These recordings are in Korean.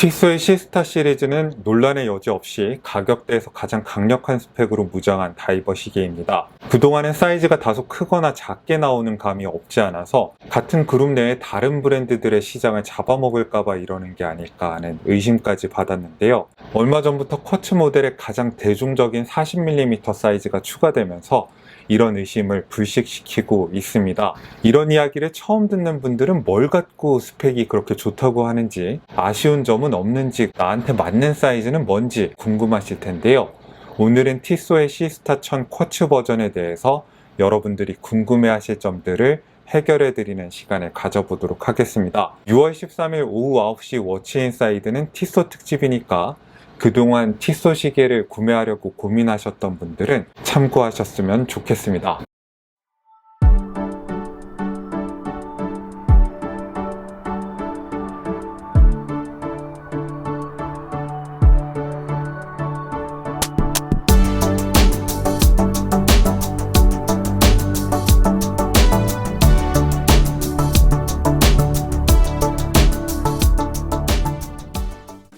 티소의 시스타 시리즈는 논란의 여지 없이 가격대에서 가장 강력한 스펙으로 무장한 다이버 시계입니다. 그동안은 사이즈가 다소 크거나 작게 나오는 감이 없지 않아서 같은 그룹 내에 다른 브랜드들의 시장을 잡아먹을까봐 이러는 게 아닐까 하는 의심까지 받았는데요. 얼마 전부터 쿼츠 모델의 가장 대중적인 40mm 사이즈가 추가되면서 이런 의심을 불식시키고 있습니다. 이런 이야기를 처음 듣는 분들은 뭘 갖고 스펙이 그렇게 좋다고 하는지 아쉬운 점은 없는지 나한테 맞는 사이즈는 뭔지 궁금하실 텐데요. 오늘은 티소의 시스타 1000 쿼츠 버전에 대해서 여러분들이 궁금해하실 점들을 해결해 드리는 시간을 가져보도록 하겠습니다. 6월 13일 오후 9시 워치인사이드는 티소 특집이니까 그동안 티소 시계를 구매하려고 고민하셨던 분들은 참고하셨으면 좋겠습니다.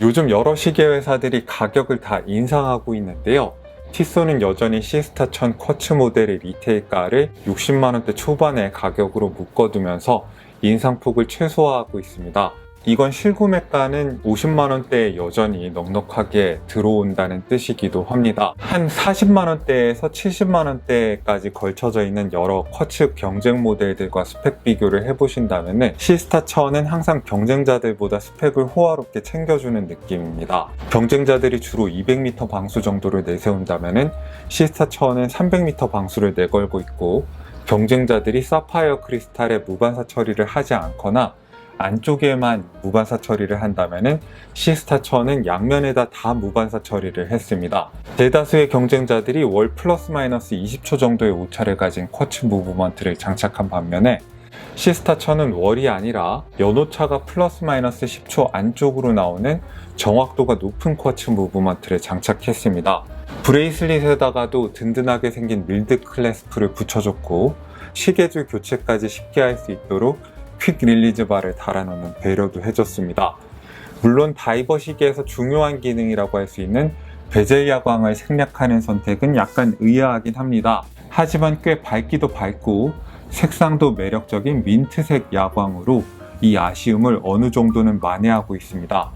요즘 여러 시계 회사들이 가격을 다 인상하고 있는데요. 티소는 여전히 시스타 1000 쿼츠 모델의 리테일가를 60만원대 초반의 가격으로 묶어두면서 인상폭을 최소화하고 있습니다. 이건 실구매가는 50만원대에 여전히 넉넉하게 들어온다는 뜻이기도 합니다. 한 40만원대에서 70만원대까지 걸쳐져 있는 여러 쿼츠 경쟁 모델들과 스펙 비교를 해보신다면 시스타 1000은 항상 경쟁자들보다 스펙을 호화롭게 챙겨주는 느낌입니다. 경쟁자들이 주로 200m 방수 정도를 내세운다면 시스타 1000은 300m 방수를 내걸고 있고 경쟁자들이 사파이어 크리스탈의 무반사 처리를 하지 않거나 안쪽에만 무반사 처리를 한다면 시스타 1000은 양면에다 다 무반사 처리를 했습니다. 대다수의 경쟁자들이 월 플러스 마이너스 20초 정도의 오차를 가진 쿼츠 무브먼트를 장착한 반면에 시스타 1000은 월이 아니라 연오차가 플러스 마이너스 10초 안쪽으로 나오는 정확도가 높은 쿼츠 무브먼트를 장착했습니다. 브레이슬릿에다가도 든든하게 생긴 밀드 클래스프를 붙여줬고 시계줄 교체까지 쉽게 할 수 있도록 퀵 릴리즈 바를 달아놓는 배려도 해줬습니다. 물론 다이버 시계에서 중요한 기능이라고 할 수 있는 베젤 야광을 생략하는 선택은 약간 의아하긴 합니다. 하지만 꽤 밝기도 밝고 색상도 매력적인 민트색 야광으로 이 아쉬움을 어느 정도는 만회하고 있습니다.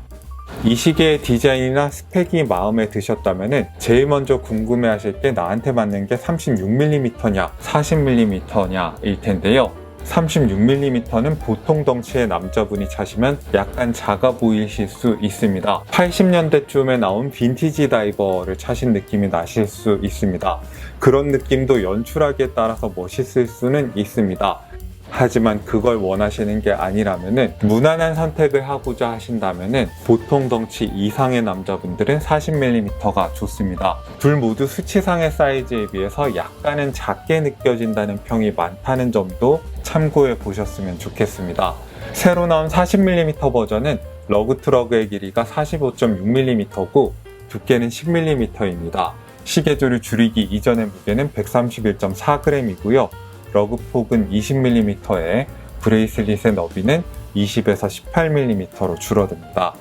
이 시계의 디자인이나 스펙이 마음에 드셨다면 제일 먼저 궁금해 하실 게 나한테 맞는 게 36mm냐 40mm냐 일 텐데요. 36mm는 보통 덩치의 남자분이 차시면 약간 작아 보이실 수 있습니다. 80년대쯤에 나온 빈티지 다이버를 차신 느낌이 나실 수 있습니다. 그런 느낌도 연출하기에 따라서 멋있을 수는 있습니다. 하지만 그걸 원하시는 게 아니라면은 무난한 선택을 하고자 하신다면은 보통 덩치 이상의 남자분들은 40mm가 좋습니다. 둘 모두 수치상의 사이즈에 비해서 약간은 작게 느껴진다는 평이 많다는 점도 참고해 보셨으면 좋겠습니다. 새로 나온 40mm 버전은 러그 트러그의 길이가 45.6mm고 두께는 10mm입니다. 시계줄을 줄이기 이전의 무게는 131.4g이고요. 러그 폭은 20mm에 브레이슬릿의 너비는 20에서 18mm로 줄어듭니다.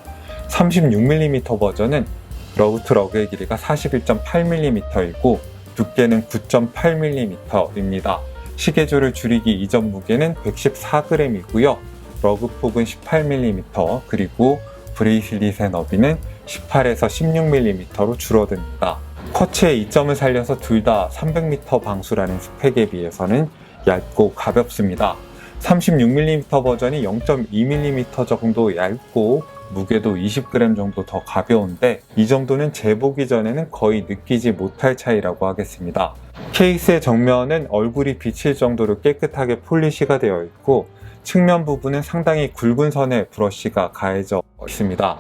36mm 버전은 러그 트러그의 길이가 41.8mm이고 두께는 9.8mm입니다. 시계줄을 줄이기 이전 무게는 114g이고요. 러그 폭은 18mm 그리고 브레이슬릿의 너비는 18에서 16mm로 줄어듭니다. 커츠의 이점을 살려서 둘 다 300m 방수라는 스펙에 비해서는 얇고 가볍습니다. 36mm 버전이 0.2mm 정도 얇고 무게도 20g 정도 더 가벼운데 이 정도는 재보기 전에는 거의 느끼지 못할 차이라고 하겠습니다. 케이스의 정면은 얼굴이 비칠 정도로 깨끗하게 폴리시가 되어 있고 측면 부분은 상당히 굵은 선에 브러쉬가 가해져 있습니다.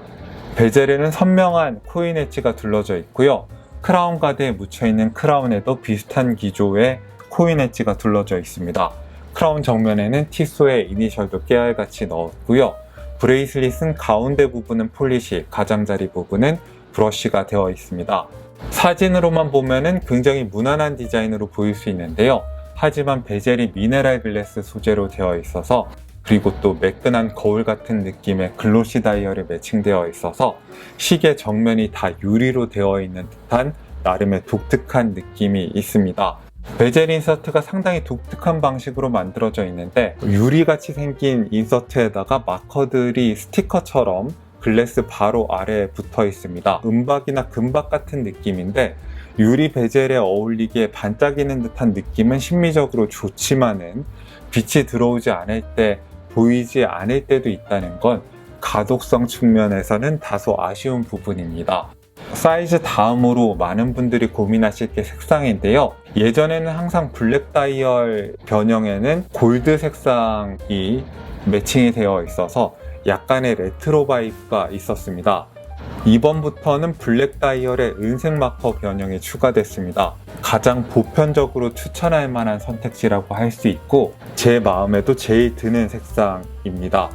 베젤에는 선명한 코인 엣지가 둘러져 있고요. 크라운 가드에 묻혀있는 크라운에도 비슷한 기조의 코인 엣지가 둘러져 있습니다. 크라운 정면에는 티소의 이니셜도 깨알같이 넣었고요. 브레이슬릿은 가운데 부분은 폴리시, 가장자리 부분은 브러쉬가 되어 있습니다. 사진으로만 보면은 굉장히 무난한 디자인으로 보일 수 있는데요. 하지만 베젤이 미네랄 글래스 소재로 되어 있어서 그리고 또 매끈한 거울 같은 느낌의 글로시 다이얼이 매칭되어 있어서 시계 정면이 다 유리로 되어 있는 듯한 나름의 독특한 느낌이 있습니다. 베젤 인서트가 상당히 독특한 방식으로 만들어져 있는데 유리같이 생긴 인서트에다가 마커들이 스티커처럼 글래스 바로 아래에 붙어 있습니다. 은박이나 금박 같은 느낌인데 유리 베젤에 어울리기에 반짝이는 듯한 느낌은 심미적으로 좋지만은 빛이 들어오지 않을 때 보이지 않을 때도 있다는 건 가독성 측면에서는 다소 아쉬운 부분입니다. 사이즈 다음으로 많은 분들이 고민하실 게 색상인데요. 예전에는 항상 블랙 다이얼 변형에는 골드 색상이 매칭이 되어 있어서 약간의 레트로 바이브가 있었습니다. 이번부터는 블랙 다이얼의 은색 마커 변형이 추가됐습니다. 가장 보편적으로 추천할 만한 선택지라고 할 수 있고 제 마음에도 제일 드는 색상입니다.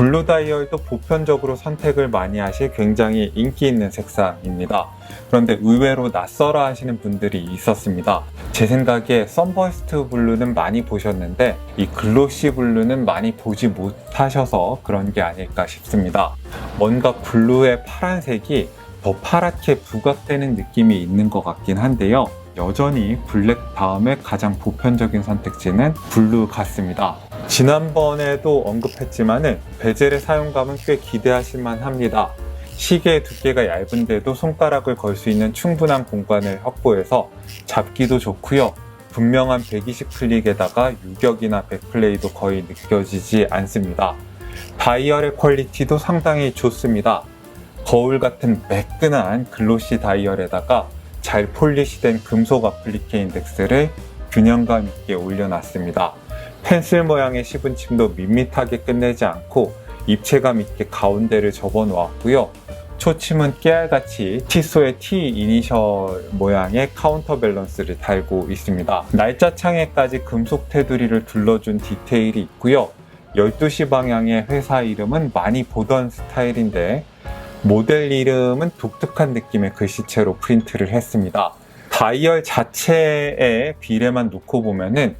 블루 다이얼도 보편적으로 선택을 많이 하실 굉장히 인기 있는 색상입니다. 그런데 의외로 낯설어 하시는 분들이 있었습니다. 제 생각에 썬버스트 블루는 많이 보셨는데 이 글로시 블루는 많이 보지 못하셔서 그런 게 아닐까 싶습니다. 뭔가 블루의 파란색이 더 파랗게 부각되는 느낌이 있는 것 같긴 한데요. 여전히 블랙 다음에 가장 보편적인 선택지는 블루 같습니다. 지난번에도 언급했지만은 베젤의 사용감은 꽤 기대하실 만 합니다. 시계의 두께가 얇은데도 손가락을 걸 수 있는 충분한 공간을 확보해서 잡기도 좋고요. 분명한 120 클릭에다가 유격이나 백플레이도 거의 느껴지지 않습니다. 다이얼의 퀄리티도 상당히 좋습니다. 거울 같은 매끈한 글로시 다이얼에다가 잘 폴리시된 금속 아플리케 인덱스를 균형감 있게 올려놨습니다. 펜슬 모양의 시분침도 밋밋하게 끝내지 않고 입체감 있게 가운데를 접어 놓았고요. 초침은 깨알같이 티소의 T 이니셜 모양의 카운터 밸런스를 달고 있습니다. 날짜 창에까지 금속 테두리를 둘러준 디테일이 있고요. 12시 방향의 회사 이름은 많이 보던 스타일인데 모델 이름은 독특한 느낌의 글씨체로 프린트를 했습니다. 다이얼 자체의 비례만 놓고 보면은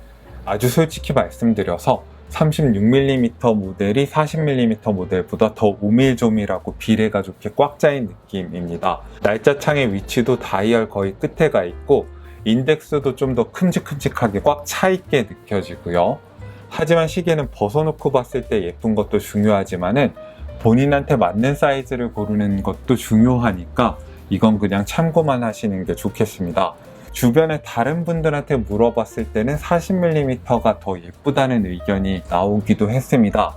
아주 솔직히 말씀드려서 36mm 모델이 40mm 모델보다 더 오밀조밀하고 비례가 좋게 꽉 짜인 느낌입니다. 날짜 창의 위치도 다이얼 거의 끝에 가 있고 인덱스도 좀 더 큼직큼직하게 꽉 차 있게 느껴지고요. 하지만 시계는 벗어놓고 봤을 때 예쁜 것도 중요하지만은 본인한테 맞는 사이즈를 고르는 것도 중요하니까 이건 그냥 참고만 하시는 게 좋겠습니다. 주변에 다른 분들한테 물어봤을 때는 40mm가 더 예쁘다는 의견이 나오기도 했습니다.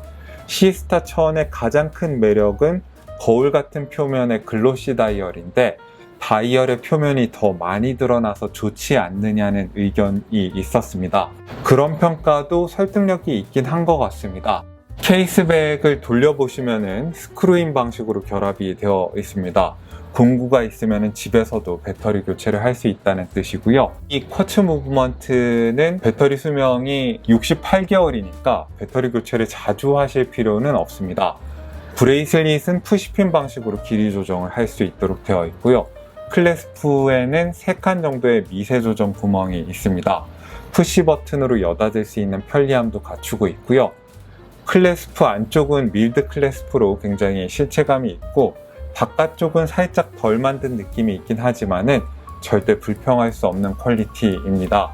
시스타 천의 가장 큰 매력은 거울 같은 표면의 글로시 다이얼인데 다이얼의 표면이 더 많이 드러나서 좋지 않느냐는 의견이 있었습니다. 그런 평가도 설득력이 있긴 한 것 같습니다. 케이스백을 돌려보시면은 스크루인 방식으로 결합이 되어 있습니다. 공구가 있으면 집에서도 배터리 교체를 할 수 있다는 뜻이고요. 이 쿼츠 무브먼트는 배터리 수명이 68개월이니까 배터리 교체를 자주 하실 필요는 없습니다. 브레이슬릿은 푸시핀 방식으로 길이 조정을 할 수 있도록 되어 있고요. 클래스프에는 3칸 정도의 미세 조정 구멍이 있습니다. 푸시 버튼으로 여닫을 수 있는 편리함도 갖추고 있고요. 클래스프 안쪽은 밀드 클래스프로 굉장히 실체감이 있고 바깥쪽은 살짝 덜 만든 느낌이 있긴 하지만은 절대 불평할 수 없는 퀄리티입니다.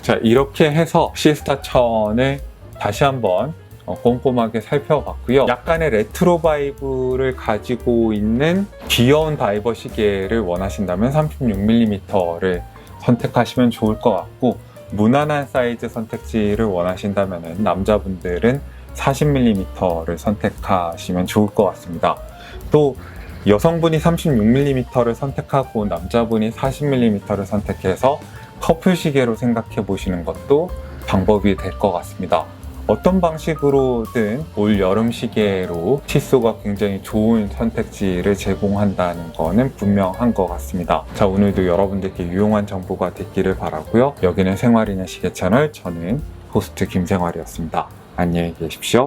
자, 이렇게 해서 시스타 천을 다시 한번 어, 꼼꼼하게 살펴봤고요. 약간의 레트로 바이브를 가지고 있는 귀여운 다이버 시계를 원하신다면 36mm를 선택하시면 좋을 것 같고 무난한 사이즈 선택지를 원하신다면 남자분들은 40mm를 선택하시면 좋을 것 같습니다. 또 여성분이 36mm를 선택하고 남자분이 40mm를 선택해서 커플 시계로 생각해 보시는 것도 방법이 될 것 같습니다. 어떤 방식으로든 올 여름 시계로 치소가 굉장히 좋은 선택지를 제공한다는 거는 분명한 것 같습니다. 자, 오늘도 여러분들께 유용한 정보가 됐기를 바라고요. 여기는 생활인의 시계 채널, 저는 호스트 김생활이었습니다. 안녕히 계십시오.